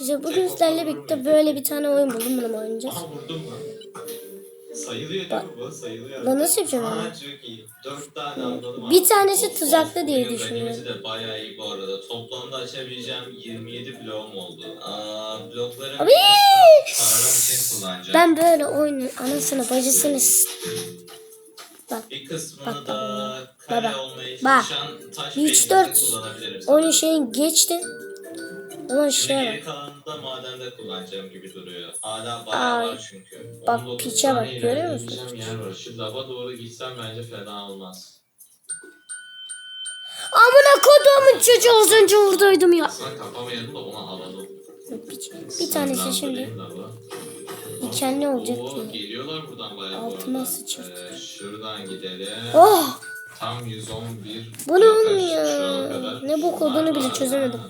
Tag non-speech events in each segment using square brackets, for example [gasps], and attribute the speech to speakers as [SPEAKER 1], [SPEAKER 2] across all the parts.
[SPEAKER 1] İşte bugün sizlerle birlikte böyle bir tane oyun buldum. Bunu oynayacağız.
[SPEAKER 2] Aha vurdum mu? Sayılıyor değil mi bu? Sayılıyor.
[SPEAKER 1] Ben nasıl yapacağım
[SPEAKER 2] Aa
[SPEAKER 1] onu?
[SPEAKER 2] çok iyi. Dört tane anladım.
[SPEAKER 1] Bir tanesi
[SPEAKER 2] Of,
[SPEAKER 1] tuzaklı
[SPEAKER 2] of,
[SPEAKER 1] diye
[SPEAKER 2] oyunun
[SPEAKER 1] düşünüyorum.
[SPEAKER 2] ganimeti de bayağı iyi bu arada. Toplamda açabileceğim 27 bloğum oldu. Aa, blokların
[SPEAKER 1] Abi!
[SPEAKER 2] tarım için kullanacağım.
[SPEAKER 1] Ben böyle oyunu anasını bacısını s- Bak
[SPEAKER 2] Bir kısmını
[SPEAKER 1] Bak,
[SPEAKER 2] da
[SPEAKER 1] bak,
[SPEAKER 2] kare
[SPEAKER 1] bak.
[SPEAKER 2] olmaya
[SPEAKER 1] Bak.
[SPEAKER 2] çalışan taş
[SPEAKER 1] Üç,
[SPEAKER 2] beyninizi
[SPEAKER 1] dört
[SPEAKER 2] kullanabiliriz.
[SPEAKER 1] oyunun şeyin geçti.
[SPEAKER 2] Geri kalanını da madende kullanacağım gibi duruyor. Hala bayağı
[SPEAKER 1] Ay.
[SPEAKER 2] var çünkü.
[SPEAKER 1] Bak,
[SPEAKER 2] 19
[SPEAKER 1] piçe
[SPEAKER 2] tane
[SPEAKER 1] bak, görüyor musun?
[SPEAKER 2] ilerleyebileceğim yer var. Şu lava doğru gitsem bence fena olmaz.
[SPEAKER 1] Amına koduğumun çocuğu az önce oradaydım ya.
[SPEAKER 2] Aslında kapamayalım da ona alalım.
[SPEAKER 1] Bir, bir tanesi şimdi dikenli olacak
[SPEAKER 2] Oo,
[SPEAKER 1] diye.
[SPEAKER 2] geliyorlar buradan bayağı bu
[SPEAKER 1] Altıma
[SPEAKER 2] arada. Ee, şuradan gidelim.
[SPEAKER 1] Oh!
[SPEAKER 2] Tam 111.
[SPEAKER 1] Bu ne oğlum ya? Ne bok olduğunu bile çözemedim.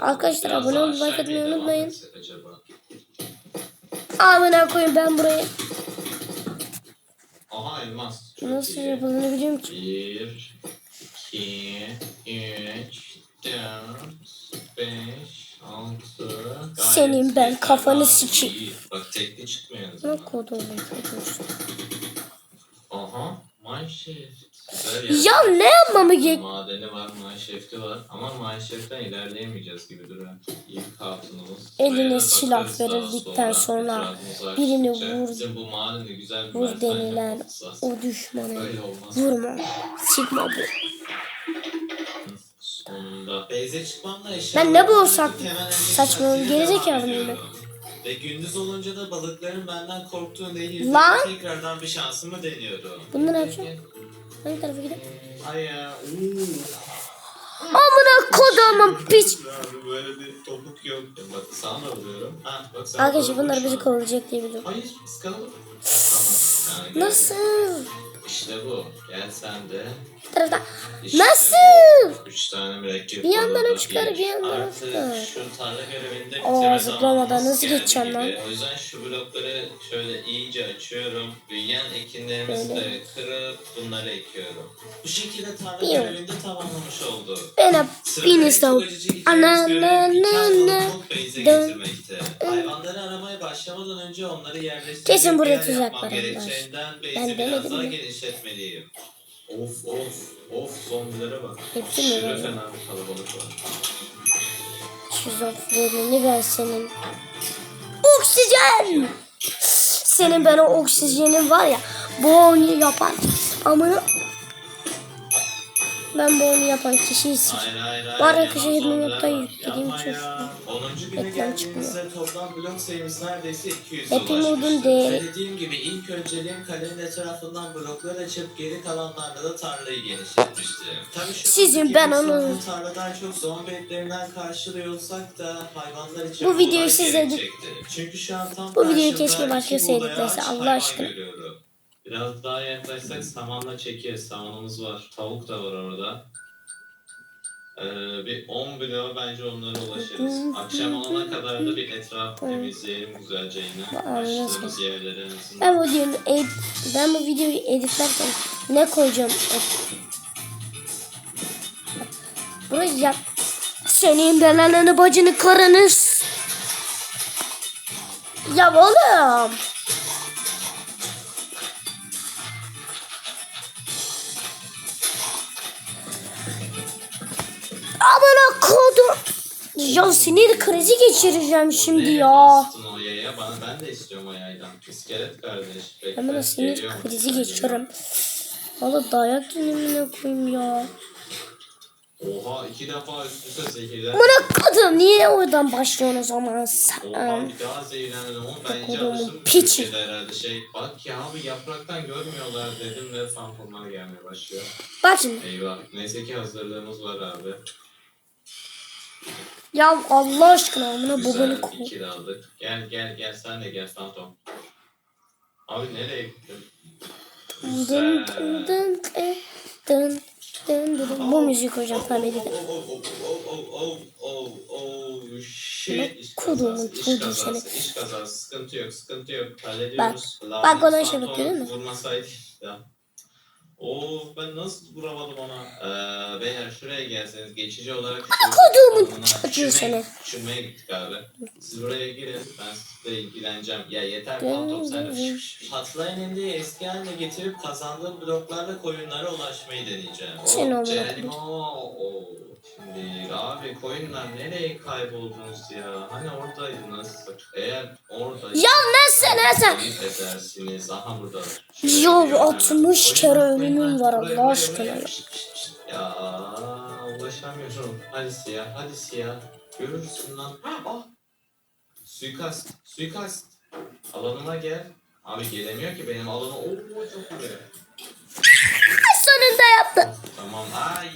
[SPEAKER 1] Arkadaşlar, abone olup like atmayı
[SPEAKER 2] bir
[SPEAKER 1] unutmayın. Amına koyayım ben burayı.
[SPEAKER 2] Aha elmas.
[SPEAKER 1] Nasıl yapıldığını biliyorum ki.
[SPEAKER 2] 1, 2, 3, 4, 5, 6.
[SPEAKER 1] Senin ben kafanı sikeyim.
[SPEAKER 2] Bak tekli çıkmıyor.
[SPEAKER 1] Ne koduğumun çocuğu.
[SPEAKER 2] Aha.
[SPEAKER 1] Ya ne yapmamı gerek?
[SPEAKER 2] Madeni var, mineshaft'i var. Ama mineshaft'ten ilerleyemeyeceğiz gibi duruyor. İlk hatunumuz.
[SPEAKER 1] Eline silah verildikten sonra birini vur-
[SPEAKER 2] Bizim bu madeni güzel bir
[SPEAKER 1] Vur denilen o düşmanı. Vurma. Sigma bu.
[SPEAKER 2] Sonunda. Beyze çıkmamla eşya.
[SPEAKER 1] Ben ne bu sak- saçmalama, gerizekalı mıyım ben?
[SPEAKER 2] Ve gündüz olunca da balıkların benden korktuğu nehirde
[SPEAKER 1] Lan!
[SPEAKER 2] tekrardan bir şansımı deniyorum.
[SPEAKER 1] Bunu ne yapacağım? Hangi tarafa gidelim? Amına koduğumun piç.
[SPEAKER 2] Böyle bir topuk yok. Bak sana vuruyorum. Ha bak sana
[SPEAKER 1] Arkadaşlar bunlar bizi kovalayacak diye biliyorum.
[SPEAKER 2] Hayır. Yani
[SPEAKER 1] Nasıl?
[SPEAKER 2] İşte bu. Gel sen de.
[SPEAKER 1] Bir tarafta.
[SPEAKER 2] İşte
[SPEAKER 1] Nasıl?
[SPEAKER 2] bu. Üç tane mürekkep
[SPEAKER 1] Bir yandan çıkar,
[SPEAKER 2] orada.
[SPEAKER 1] bir yandan o
[SPEAKER 2] Artı
[SPEAKER 1] çıkar.
[SPEAKER 2] Şu tarla görevinde
[SPEAKER 1] Aa,
[SPEAKER 2] bitirme
[SPEAKER 1] zıplamadan
[SPEAKER 2] zamanımız
[SPEAKER 1] nasıl
[SPEAKER 2] geldi
[SPEAKER 1] geçeceğim lan?
[SPEAKER 2] gibi. O yüzden şu blokları şöyle iyice açıyorum. Büyüyen ekinlerimizi de kırıp bunları ekiyorum. Bu şekilde tarla görevinde tamamlamış oldu.
[SPEAKER 1] Ben beni sav. Ana na na Dön.
[SPEAKER 2] Hayvanları aramaya başlamadan önce onları yerleştirmek
[SPEAKER 1] Kesin burada tuzak var,
[SPEAKER 2] gerekeceğinden
[SPEAKER 1] Ben
[SPEAKER 2] biraz daha genişletmeliyim. Of of of zombilere bak.
[SPEAKER 1] Hepsi mi böyle?
[SPEAKER 2] fena bir kalabalık var.
[SPEAKER 1] Şizofreni ben senin. Oksijen! Senin ben o oksijenin var ya bu oyunu yapan amına ben bu oyunu yapan kişiyi ya,
[SPEAKER 2] yalan
[SPEAKER 1] kışa yirmi
[SPEAKER 2] sonra.
[SPEAKER 1] nokta yüklediğim için
[SPEAKER 2] ya. 10. güne
[SPEAKER 1] Reklam
[SPEAKER 2] 200
[SPEAKER 1] Happy. Mood'un değeri-
[SPEAKER 2] Dediğim gibi ilk önceliğim kalenin etrafından bloklar açıp geri kalanlarla da tarlayı genişletmiştim. Tabii şu
[SPEAKER 1] Sizin ben
[SPEAKER 2] bu
[SPEAKER 1] onu-
[SPEAKER 2] tarladan çok zombi etlerinden karşılıyorsak da hayvanlar için
[SPEAKER 1] Bu videoyu siz
[SPEAKER 2] gerekecekti. Çünkü şu an tam
[SPEAKER 1] Bu videoyu keşke
[SPEAKER 2] iki
[SPEAKER 1] başkası
[SPEAKER 2] buğday
[SPEAKER 1] editlese,
[SPEAKER 2] ağaç
[SPEAKER 1] Allah aşkına.
[SPEAKER 2] görüyorum. Biraz daha yaklaşsak samanla çekeriz. Samanımız var. Tavuk da var orada. Ee, bir 10 bloğa bence onlara ulaşırız. Akşam olana kadar da bir etraf temizleyelim güzelce yine. Açtığımız yerlere en azından.
[SPEAKER 1] Ben bu videoyu ed- ben bu videoyu editlerken ne koyacağım? Buraya yap. Senin belanını bacını karını s- Ya oğlum. Amına kodum. Ya sinir krizi geçireceğim şimdi ya.
[SPEAKER 2] Bana, ben de istiyorum o yaydan. İskelet kardeş.
[SPEAKER 1] Hemen sinir krizi geçiyorum. Valla dayak yemine koyayım ya.
[SPEAKER 2] Oha iki defa üst üste zehirlen.
[SPEAKER 1] Amına kadın niye oradan başlıyorsun o zaman
[SPEAKER 2] Oha
[SPEAKER 1] sen?
[SPEAKER 2] bir daha zehirlendim ama
[SPEAKER 1] Kodumun
[SPEAKER 2] alıştım.
[SPEAKER 1] piçi.
[SPEAKER 2] Herhalde şey. Bak ya abi yapraktan görmüyorlar dedim ve fantomlar gelmeye başlıyor.
[SPEAKER 1] Bak şimdi.
[SPEAKER 2] Eyvah. Neyse ki hazırlığımız var abi.
[SPEAKER 1] Ya Allah aşkına amına babanı koy.
[SPEAKER 2] iki de aldık. Gel gel gel sen de gel fantom. Abi nereye gittin?
[SPEAKER 1] Dın dın dın dın dın dın dın. Bu müzik hocam
[SPEAKER 2] oh, oh, shit.
[SPEAKER 1] Bak, çocuğu
[SPEAKER 2] kazası,
[SPEAKER 1] seni.
[SPEAKER 2] iş kazası. Sıkıntı yok, sıkıntı yok. Hallediyoruz.
[SPEAKER 1] bak olan şey
[SPEAKER 2] Fantom
[SPEAKER 1] bak, görüyor musun?
[SPEAKER 2] Vurmasaydı Oo ben nasıl vuramadım ona? Ee, beyler şuraya gelseniz geçici olarak Alnına
[SPEAKER 1] çocuğu seni.
[SPEAKER 2] Düşürmeye gittik abi. Siz buraya girin ben sizle ilgileneceğim. Ya yeter Phantom sen de. Patlayan indiği eski haline getirip kazandığım bloklarla koyunlara ulaşmayı deneyeceğim.
[SPEAKER 1] Sen onu
[SPEAKER 2] Cerenimo. Şimdi abi koyunlar nereye kayboldunuz ya? Hani oradaydınız. Eğer orada...
[SPEAKER 1] Ya neyse, neyse.
[SPEAKER 2] Edersiniz. Aha burada.
[SPEAKER 1] Ya 60 kere ölümüm var Allah aşkına ya.
[SPEAKER 2] Ulaşamıyorum. Hadi siyah, hadi siyah. Görürsün lan. Ah! Suikast, suikast. Alanıma gel. Abi gelemiyor ki benim alanı. Oo çok buraya.
[SPEAKER 1] Sonunda yaptı.
[SPEAKER 2] Tamam. Ay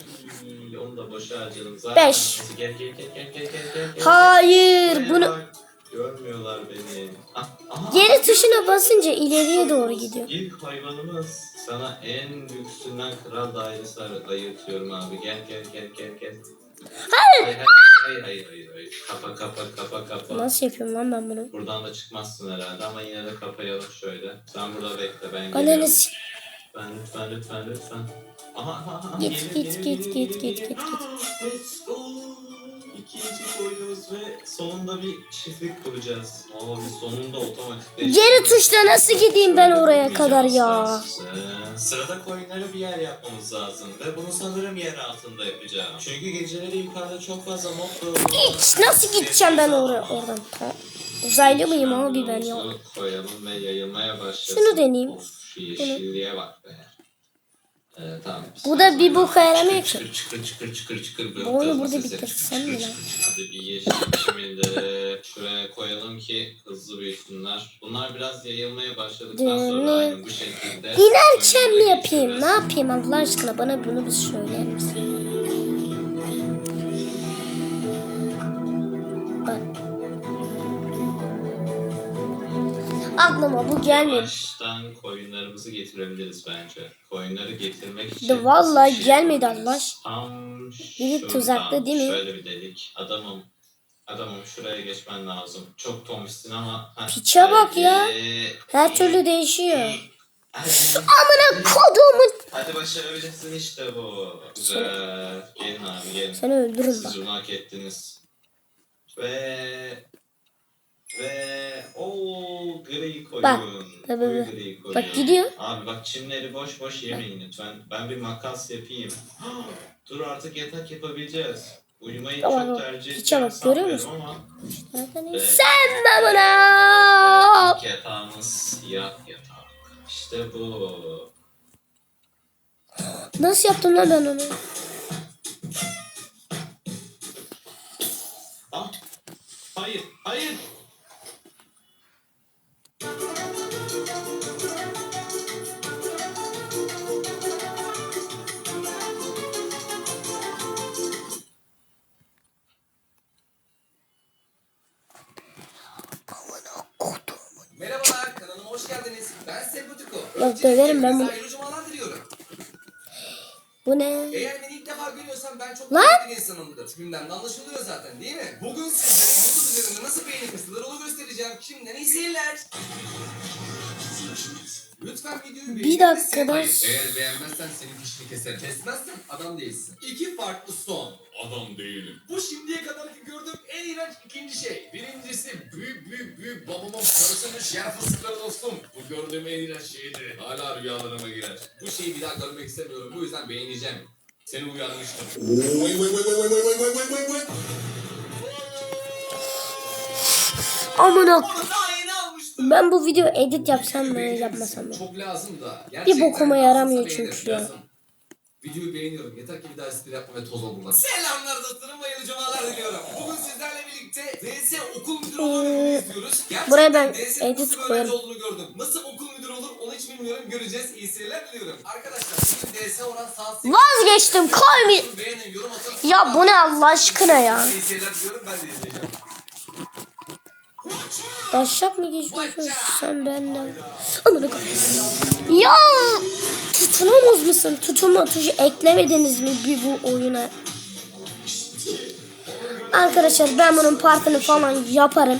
[SPEAKER 2] onu da boşa harcadım. Zaten.
[SPEAKER 1] Beş.
[SPEAKER 2] Gel gel gel gel gel gel gel.
[SPEAKER 1] Hayır
[SPEAKER 2] Buraya
[SPEAKER 1] bunu
[SPEAKER 2] bak. Görmüyorlar beni. Ah, aha.
[SPEAKER 1] geri tuşuna basınca ileriye doğru gidiyor.
[SPEAKER 2] İlk hayvanımız sana en lüksünden kral dairesi ayırtıyorum abi. Gel gel gel gel gel. Hayır. Hayır hayır hayır hayır. hayır. Kapa kapa kapa kapa.
[SPEAKER 1] Nasıl yapıyorum lan ben bunu?
[SPEAKER 2] Buradan da çıkmazsın herhalde ama yine de kapayalım şöyle. Sen burada bekle ben
[SPEAKER 1] Ananı
[SPEAKER 2] geliyorum.
[SPEAKER 1] s-
[SPEAKER 2] Ben lütfen lütfen lütfen.
[SPEAKER 1] Git, git, git, git,
[SPEAKER 2] gelir.
[SPEAKER 1] git, git,
[SPEAKER 2] Let's go. İkinci ve sonunda bir çiftlik kuracağız. Abi sonunda otomatikleşti.
[SPEAKER 1] Geri tuşla nasıl gideyim ben oraya kadar ya?
[SPEAKER 2] Sırada koyunlara bir yer yapmamız lazım ve bunu sanırım yer altında yapacağım. Çünkü geceleri yukarıda çok fazla mob.
[SPEAKER 1] Hiç nasıl gideceğim ben oraya oradan? Uzaylı mıyım abi ben ya?
[SPEAKER 2] Şunu koyalım ve yayılmaya başlasın.
[SPEAKER 1] Şunu deneyeyim.
[SPEAKER 2] Of, şu yeşilliğe bak be. Ee, tamam.
[SPEAKER 1] Bu da bir boka yaramıyor ki.
[SPEAKER 2] Çıkır çıkır çıkır çıkır çıkır.
[SPEAKER 1] Bu oyunu burada bitirsem mi lan?
[SPEAKER 2] Hadi bir yeşil şimdi şuraya koyalım ki hızlı büyüsünler. Bunlar biraz yayılmaya başladıktan sonra aynı bu şekilde.
[SPEAKER 1] İnerken mi yapayım? Ne yapayım Allah aşkına bana bunu bir söyler misin? Aklıma bu gelmedi.
[SPEAKER 2] Baştan koyunlarımızı getirebiliriz bence. Koyunları getirmek için...
[SPEAKER 1] De vallahi
[SPEAKER 2] bir şey
[SPEAKER 1] gelmedi. Allah Biri tuzaklı değil mi?
[SPEAKER 2] Şöyle bir delik. Adamım. Adamım şuraya geçmen lazım. Çok tomişsin ama...
[SPEAKER 1] Piçe bak ya. Her türlü değişiyor. Amına kodumun.
[SPEAKER 2] Hadi başarabilirsin işte bu. Güzel. Gelin abi gelin.
[SPEAKER 1] Seni öldürürüm bak.
[SPEAKER 2] Siz bunu hak ettiniz. Ve... Ve... o gri koyun.
[SPEAKER 1] Bak, bak,
[SPEAKER 2] Koyu
[SPEAKER 1] bak.
[SPEAKER 2] gri koyun.
[SPEAKER 1] Bak gidiyor.
[SPEAKER 2] Abi bak çimleri boş boş yemeyin lütfen. Ben bir makas yapayım. [gasps] Dur artık yatak yapabileceğiz. Uyumayı
[SPEAKER 1] Tamam,
[SPEAKER 2] çok
[SPEAKER 1] o
[SPEAKER 2] tercih edeceğim
[SPEAKER 1] bak, görüyor
[SPEAKER 2] sanmıyorum ama
[SPEAKER 1] Sen de bana.
[SPEAKER 2] yatağımız siyah yatak. İşte bu.
[SPEAKER 1] Nasıl yaptım lan ben onu?
[SPEAKER 2] Ah! Hayır, hayır.
[SPEAKER 1] Yok, döverim ben bunu. Bu ne?
[SPEAKER 3] Eğer beni ilk defa görüyorsan ben çok
[SPEAKER 1] Lan!
[SPEAKER 3] bir insanımdır. Cümlemden anlaşılıyor zaten değil mi? Bugün sizlere YouTube üzerinde nasıl beğeni kısılır onu göstereceğim. Şimdiden iyi seyirler. Lütfen videoyu
[SPEAKER 1] Bir dakika
[SPEAKER 3] misin?
[SPEAKER 1] ben-
[SPEAKER 3] Hayır, Eğer beğenmezsen senin dişini keserim. Kesmezsen adam değilsin. İki farklı son.
[SPEAKER 2] Adam değilim.
[SPEAKER 3] Bu şimdiye kadarki gördüğüm en iğrenç ikinci şey. Birincisi büyük büyük büyük babamın karısının yer fıstıkları dostum. Bu gördüğüm en iğrenç şeydi. Hala rüyalarıma girer. Bu şeyi bir daha görmek istemiyorum. Bu yüzden beğeneceğim. Seni uyarmıştım.
[SPEAKER 1] Amına.
[SPEAKER 3] Onu daha yeni almıştım.
[SPEAKER 1] Ben bu video edit yapsam mı yapmasam mı?
[SPEAKER 3] Çok lazım da.
[SPEAKER 1] Bir bokuma
[SPEAKER 3] Gerçekten
[SPEAKER 1] yaramıyor çünkü ya.
[SPEAKER 3] lazım. Videoyu beğeniyorum. Yeter ki bir daha espri yapma ve toz olma. Selamlar dostlarım. Hayırlı cumalar diliyorum. Bugün sizlerle birlikte DS okul müdürü olma bölümünü izliyoruz. Gerçekten
[SPEAKER 1] buraya ben
[SPEAKER 3] DS
[SPEAKER 1] edit
[SPEAKER 3] nasıl bir
[SPEAKER 1] koyarım.
[SPEAKER 3] olduğunu gördüm. Nasıl okul müdürü olur onu hiç bilmiyorum. Göreceğiz. İyi seyirler diliyorum. Arkadaşlar bugün DS oran sağ
[SPEAKER 1] Vazgeçtim koymayayım.
[SPEAKER 3] Beğenin, yorum atın.
[SPEAKER 1] Ya bu ne Allah aşkına ya?
[SPEAKER 3] İyi seyirler diliyorum. Ben de izleyeceğim.
[SPEAKER 1] Taşak mı geçiyorsun sen benden? Amına koyayım. Ya tutunamaz mısın? Tutunma tuşu eklemediniz mi bir bu oyuna? Arkadaşlar ben bunun partını falan yaparım.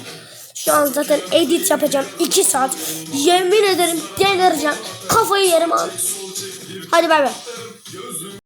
[SPEAKER 1] Şu an zaten edit yapacağım 2 saat. Yemin ederim delireceğim. Kafayı yerim abi. Hadi bay bay.